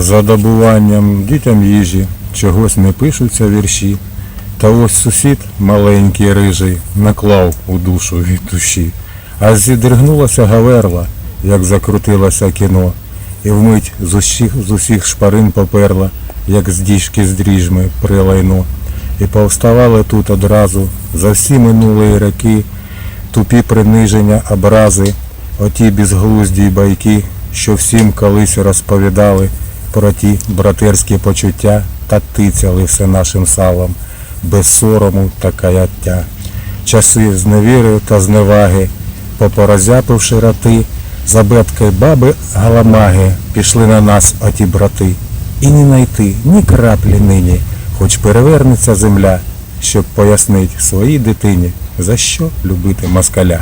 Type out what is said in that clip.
За добуванням дітям їжі чогось не пишуться вірші. Та ось сусід маленький рижий наклав у душу від душі. А зідригнулася гаверла, як закрутилося кіно, і вмить з усіх, з усіх шпарин поперла, як з діжки з дріжми прилайно. І повставали тут одразу за всі минулі роки тупі приниження, образи, оті безглузді байки, що всім колись розповідали про ті братерські почуття та тицяли все нашим салом, без сорому та каяття. Часи зневіри та зневаги, попорозяпивши роти, забеткой баби галамаги пішли на нас оті брати. І не найти ні краплі нині, хоч перевернеться земля, щоб пояснить своїй дитині, за що любити москаля.